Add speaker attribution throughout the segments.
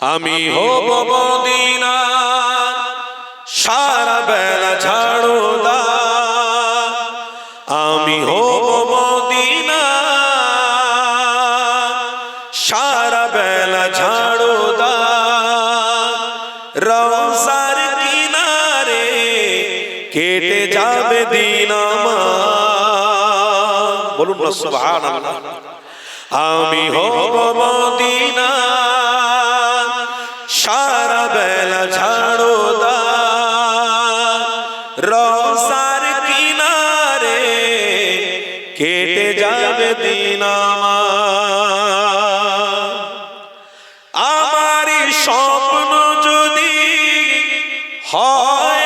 Speaker 1: আমি হব মদিনা সারা বেলা ঝাড়ুদা আমি হব মদিনা সারা বেলা ঝাড়ুদা রওজার কিনারে কেটে যাবে দিন বলুন সুবহানাল্লাহ। আমি হব মদিনা রসার কিনারে কেটে যাবে দিন আমার। স্বপ্ন যদি হয়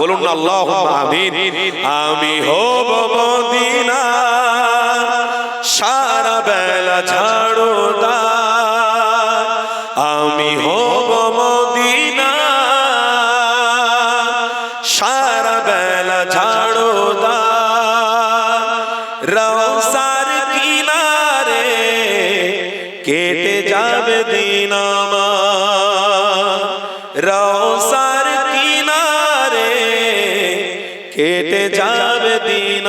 Speaker 1: বলুন আল্লাহুম্মা আমিন। আমি হব মদিনা। সারা বেলা ঝাড়ুদা আমি হব মদিনা। সারা বেলা ঝাড়ুদা রওসার কিনারে কেটে যাবে দিন আমার। কেটে যাবে দিন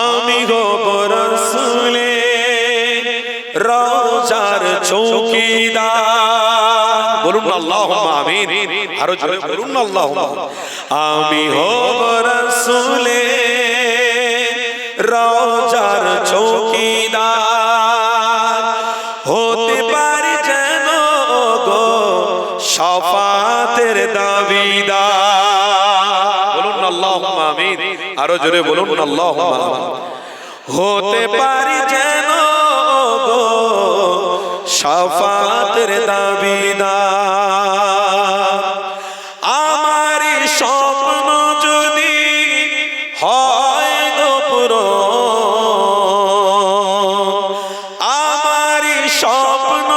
Speaker 1: আমি হব রসুলে রওজার চৌকিদার। বলুন না আল্লাহুম্মা আমিন। আরও জোরে বলুন না আল্লাহুম্মা আমি হব রসুলে রওজার চৌকিদার। সফাতের দাবিদার। বলুন না আল্লাহুম্মা আমিন। আরও জোরে বলুন না আল্লাহুম্মা হতে পারি যেন গো সাফাতের দাবিদার। আমারই স্বপ্ন যদি হয় গোপুর আমারই স্বপ্ন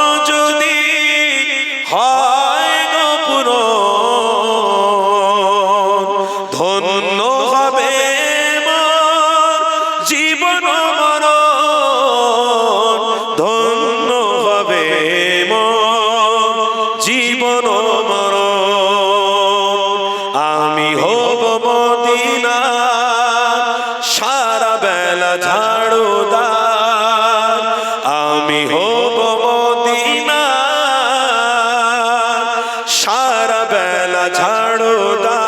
Speaker 1: ঝাড়ুদার আমি হব মদিনা সারা বেলা ঝাড়ুদার